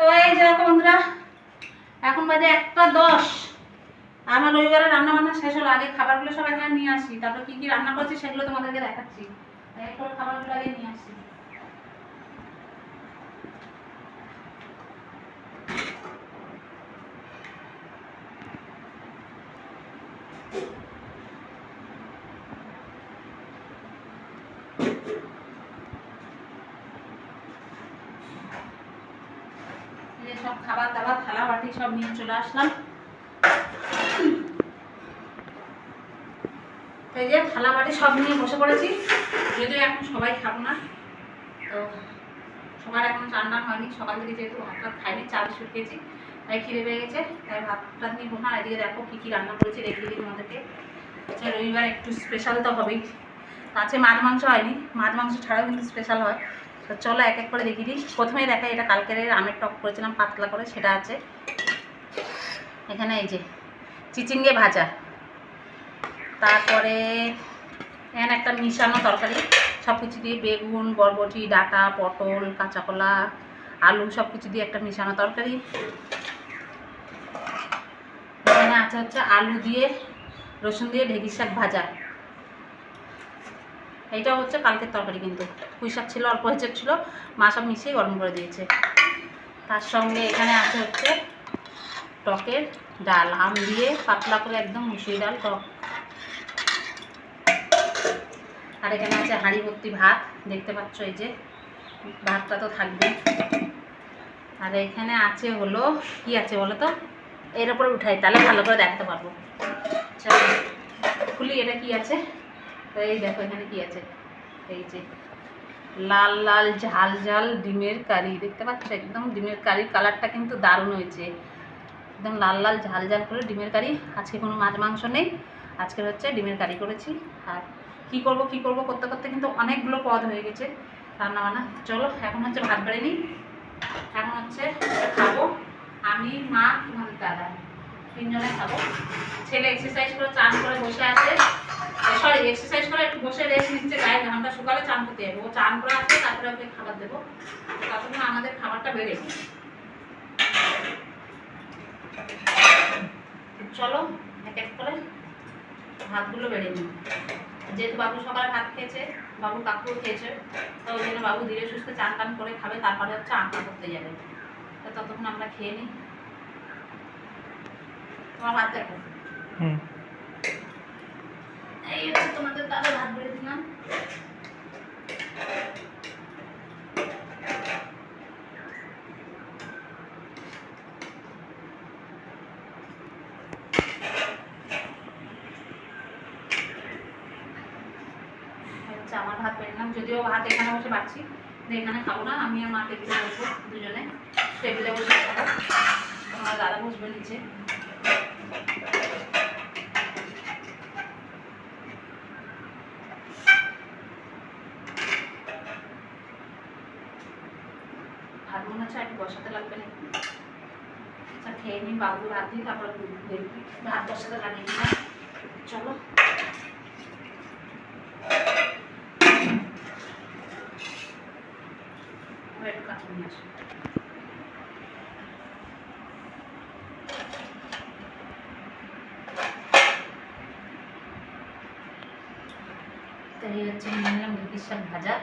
তো এই যে বন্ধুরা, এখন বাজে একটা দশ। আমার রবিবারে রান্না বান্না শেষ হলো, আগে খাবারগুলো সব এখানে নিয়ে আসি। তারপর কি কি রান্না করছি সেগুলো তোমাদেরকে দেখাচ্ছি। করে খাবারগুলো আগে নিয়ে আসি এই যে সব খাবার দাবার, থালা বাটি সব নিয়ে চলে আসলাম। এই যে থালা বাটি সব নিয়ে বসে পড়েছি, যদিও এখন সবাই খাব না। তো সবার এখন চান টান হয়নি, সকাল থেকে যেহেতু ভাত খাইনি, চাল খেয়েছি, তাই খিদে পেয়ে গেছে, তাই ভাত টাত নিয়ে বসা এদিকে দেখো কী কী রান্না করেছি রেখে দিই তোমাদেরকে। আচ্ছা রবিবার একটু স্পেশাল তো হবেই। আছে মাছ মাংস হয়নি, মাছ মাংস ছাড়াও কিন্তু স্পেশাল হয়। তো চলো এক এক করে দেখিয়ে দিই। প্রথমেই দেখাই এটা কালকের আমের টক করেছিলাম, পাতলা করে, সেটা আছে। এখানে এই যে, চিচিঙ্গে ভাজা। তারপরে, এখানে একটা মিশানো তরকারি সব কিছু দিয়ে বেগুন, বরবটি, ডাটা, পটল কাঁচা কলা আলু সব কিছু দিয়ে একটা মিশানো তরকারি। এখানে আছে হচ্ছে আলু দিয়ে রসুন দিয়ে ঢেঁকি শাক ভাজা। এইটা হচ্ছে কালকের তরকারি কিন্তু। পুঁই শাক ছিল, অল্প হয়েছে ছিল, মা সব মিশিয়ে গরম করে দিয়েছে। তার সঙ্গে এখানে আছে হচ্ছে টকের ডাল, আম দিয়ে পাতলা করে একদম মুসুরি ডাল, টক। আর এখানে আছে হাঁড়ি ভর্তি ভাত, দেখতে পাচ্ছ এই যে, ভাতটা তো থাকবে। আর এখানে আছে হলো, কি আছে বলো তো? এর উপরে উঠাই, তাহলে ভালো করে দেখতে পারব। চলো খুলি, এটা কি আছে? এই দেখো এখানে কি আছে? এই যে লাল লাল, ঝাল ঝাল ডিমের কারি। দেখতে পাচ্ছ? একদম ডিমের কারির কালারটা কিন্তু দারুণ হয়েছে। একদম লাল লাল, ঝাল ঝাল করে ডিমের কারি। আজকে কোনো মাছ, মাংস নেই। আজকে হচ্ছে ডিমের কারি করেছি। আর কি করব কি করব করতে করতে কিন্তু অনেকগুলো পদ হয়ে গেছে রান্না বান্না চলো, এখন হচ্ছে ভাত বেড়ে নিই। এখন হচ্ছে খাব আমি, মা, তোমাদের দাদা। তিনজনে খাব। ছেলে এক্সারসাইজ করে চান করে বসে আছে। সরি এক্সারসাইজ করে একটু বসে রেস্ট নিচ্ছে গায়ে ঘামটা শুকালে চান করতে যাব। ও চান করে আসবে তারপরে ওকে খাবার দেবো। ততক্ষণ আমাদের খাবারটা বেড়ে। চলো, এক এক করে ভাতগুলো বেড়ে নিই। যেহেতু বাবু সকালে ভাত খেয়েছে, বাবু কাকুও খেয়েছে, তো ওই জন্য বাবু ধীরে সুস্থে চান টান করে খাবে, তারপরে হচ্ছে আঁকা করতে যাবে। তো ততক্ষণ আমরা খেয়ে নিই। তোমার ভাত দেখো। হুম। এই হচ্ছে তোমাদের দাদা ভাত বেড়ে দিলাম। আমার ভাত বেড়ে দিলাম। যদিও ভাত এখানে বসে পাচ্ছি এখানে খাব না। আমি আর মা টেবিলে বসবো দুজনে। টেবিলে বসে খাব। আমার দাদা বসবে নিচে ভাত মনে হচ্ছে একটু বসাতে লাগবে না। আচ্ছা খেয়ে নিই বাবু দিই তারপর ভাত বসাতে লাগে কিনা চলো। হচ্ছে ভাজা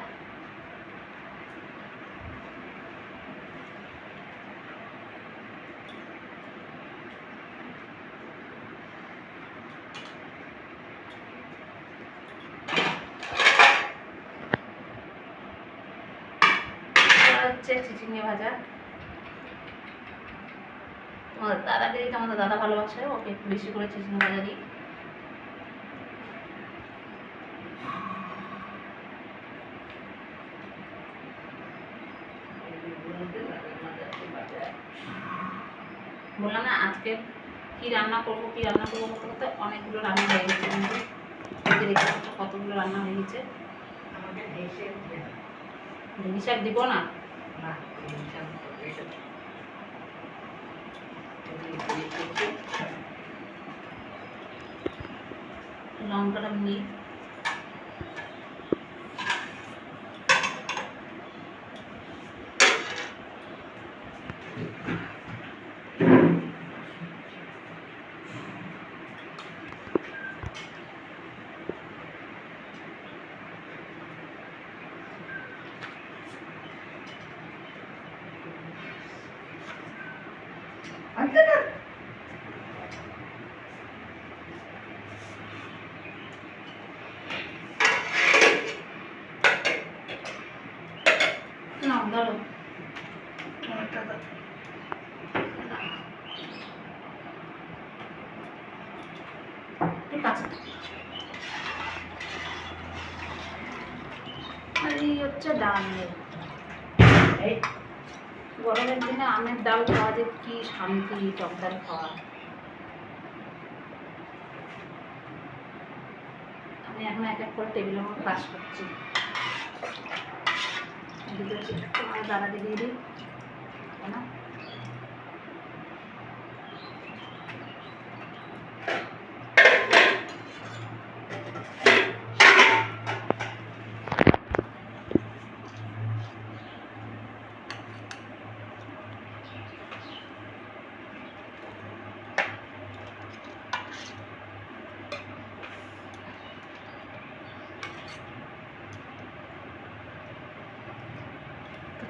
এটা হচ্ছে চিচিঙ্গে ভাজা। তোমাদের দাদাকে দিতে আমাদের দাদা ভালোবাসে ওকে একটু বেশি করে চিচিঙ্গে ভাজা দিই। বললাম না আজকে কি রান্না করব কি রান্না করব করতে করতে অনেকগুলো রান্না হয়ে গেছে কিন্তু দেখতে কতগুলো রান্না হয়ে গেছে। হিসাব দিব না? লঙ্কাটা নিই ধরো। ঠিক আছে। আর এই হচ্ছে ডাল এই। গরমের দিনে আমের ডাল খাওয়া যে কি শান্তি টকদার খাওয়া। আমি এখন এক এক করে টেবিলের মধ্যে পাস করছি। দাদাকে দিয়ে দিই। না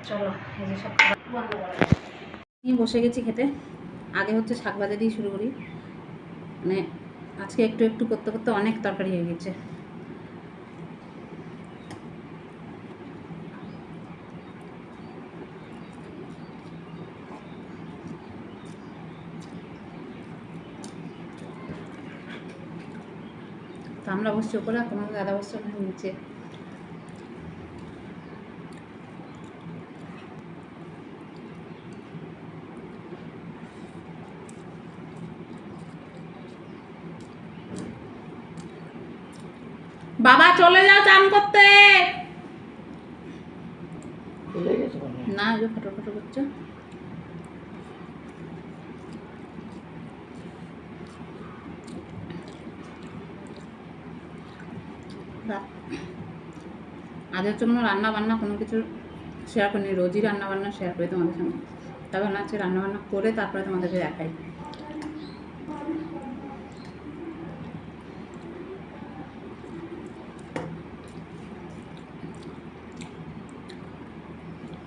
চলো বসে গেছি খেতে। আগে হচ্ছে শাক ভাজা দিয়ে শুরু করি। মানে আজকে একটু একটু করতে করতে অনেক তরকারি হয়ে গেছে। তো আমরা বসছি ওপরে তোমার দাদা বসছে নিচে বাবা চলে যাও চান করতে। না যে ফটো ফটো করছে। বাহ। আজ হচ্ছে কোনো রান্না বান্না কোনো কিছু শেয়ার করিনি। রোজই রান্না বান্না শেয়ার করি তোমাদের সঙ্গে তারপর না হচ্ছে রান্না বান্না করে তারপরে তোমাদেরকে দেখাই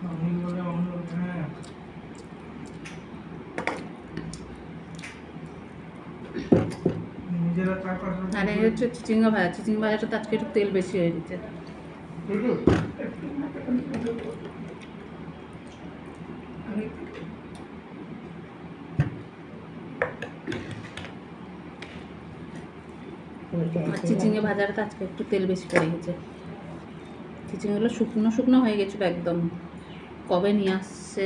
আমি বলে অন্য হ্যাঁ নিজেরা চারপাশ আর এই হচ্ছে চিচিঙ্গা ভাজা। চিচিঙ্গা ভাজাটা তো আজকে একটু তেল বেশি হয়ে গেছে। চিচিঙ্গে ভাজাটা আজকে একটু তেল বেশি পড়ে গেছে। চিচিঙ্গগুলো শুকনো শুকনো হয়ে গেছিল একদম। কবে নিয়ে আসছে?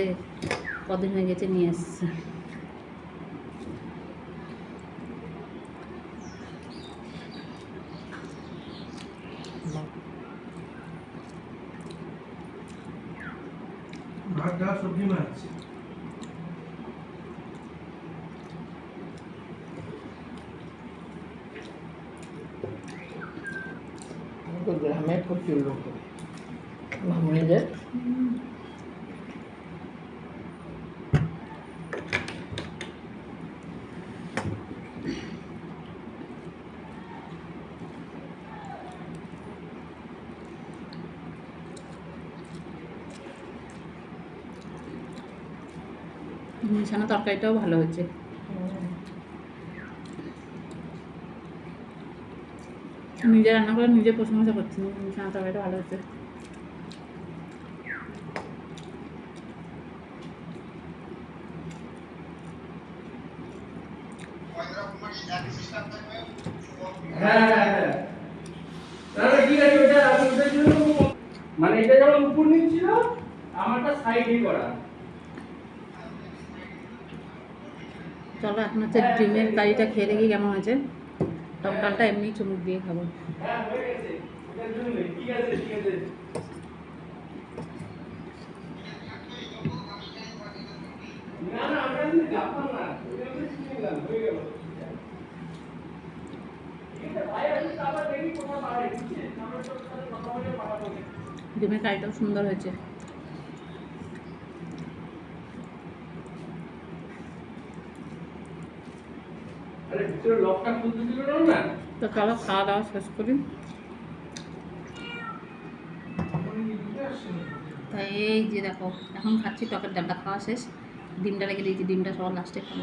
কদিন হয়ে গেছে নিয়ে আসছে ভাত ডাল সবজি মাছ তো গ্রামে প্রচুর লোক মামুনিদের মিশানো তরকারিটাও ভালো হয়েছে। নিজে রান্না করে নিজে প্রশংসা করছি। মিশানো তরকারিটা ভালো জন্য মানে এটা যেমন উপর নিচ ছিল আমারটা সাইডে করা। চলো এখন হচ্ছে ডিমের কারিটা খেয়ে দেখি কেমন হয়েছে। টক ডালটা এমনি চুমুক দিয়ে খাব। হ্যাঁ হয়ে সুন্দর ওটার জন্য ঠিক আছে ঠিক আছে না না আমরা কিন্তু জানতাম না ওটা আমরা শিখে নিলাম হয়ে গেল ঠিক আছে ভাই আমি তো আবার দেখি কোথাও পারে ঠিক আছে আমরা তো তাহলে কথা বলে পাঠাবো ডিমের কারিটাও সুন্দর হয়েছে আরে ভিতরে লকটা খুলতে দিল না না তো চলো খাওয়া দাওয়া শেষ করি। তাই এই যে দেখো এখন খাচ্ছি টকের ডালটা খাওয়া শেষ। ডিমটা রেখে দিয়েছি ডিমটা সবার লাস্টে খাব।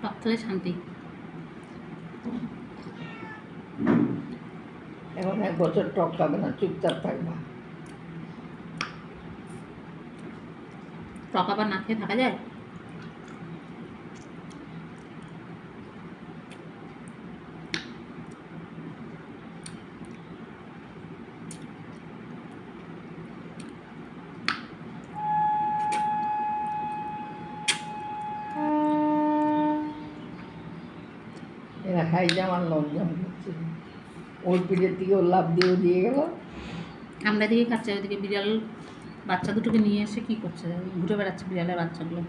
টক খেলে শান্তি। এখন এক বছর টক খাবে না চুপচাপ থাকবা। টক আবার না খেয়ে থাকা যায়? এরা হাই জাম আর লং জাম করছে। ওর পিঠের থেকে ওর লাভ দিয়েও দিয়ে গেল। আমরা দিকে খাচ্ছে ওইদিকে বিড়াল বাচ্চা দুটোকে নিয়ে এসে কি করছে? ঘুরে বেড়াচ্ছে বিড়ালের বাচ্চাগুলো।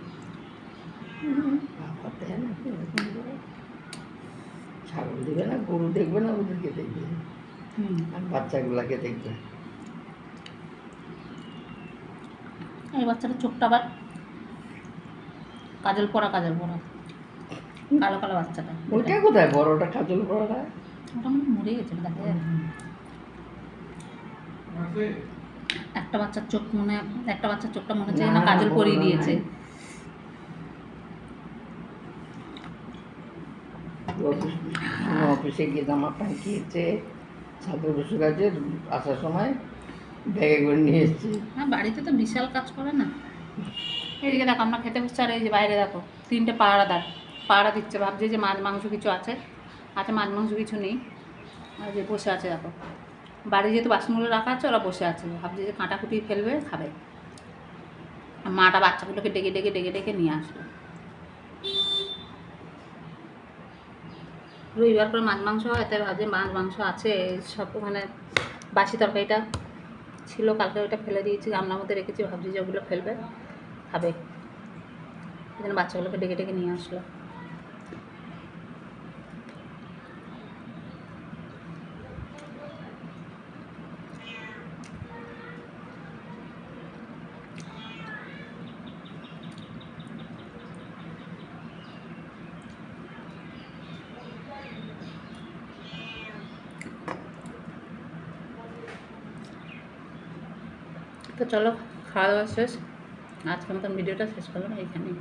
দেয়? ছাগল দেবে না গরু দেখবে না ওদেরকে দেখবে। আর বাচ্চাগুলাকে দেখবে। এই বাচ্চাটার চোখটা আবার কাজল পরা কাজল পরা। কালো কালো বাচ্চাটা। ওইটা কোথায়? বড়টা কাজল বড়টা ওটা মনে মরে গেছে দেখা। যায় একটা বাচ্চার চোখ মনে একটা বাচ্চার চোখটা মনে হচ্ছে না কাজল পরিয়ে দিয়েছে। অফিসে গিয়ে জামা প্যান্ট খেয়েছে ছাদের বসে আছে আসার সময় ব্যাগে করে নিয়ে এসেছি। হ্যাঁ বাড়িতে তো বিশাল কাজ করে না। এইদিকে দেখো আমরা খেতে বসছি আর এই যে বাইরে দেখো তিনটে পাহাড়াদার পাহাড়া দিচ্ছে ভাবছে যে মাছ মাংস কিছু আছে। আছে মাছ মাংস কিছু নেই। আর যে বসে আছে দেখো। বাড়ি যেহেতু বাসনগুলো রাখা আছে, ওরা বসে আছে। ভাবছে যে কাঁটা কুটি ফেলবে, খাবে। আর মাটা বাচ্চাগুলোকে ডেকে ডেকে ডেকে ডেকে নিয়ে আসলো রবিবার করে মাছ মাংস হয়, তাই ভাবছে মাছ মাংস আছে। সব ওখানে বাসি তরকারিটা ছিল, কালকে ওইটা ফেলে দিয়েছি, গামলার মধ্যে রেখেছি, ভাবছি যে ওগুলো ফেলবে, খাবে। জন্য বাচ্চাগুলোকে ডেকে ডেকে নিয়ে আসলো তো চলো খাওয়া দাওয়া শেষ। আজকের মতন ভিডিওটা শেষ করলাম এইখানেই।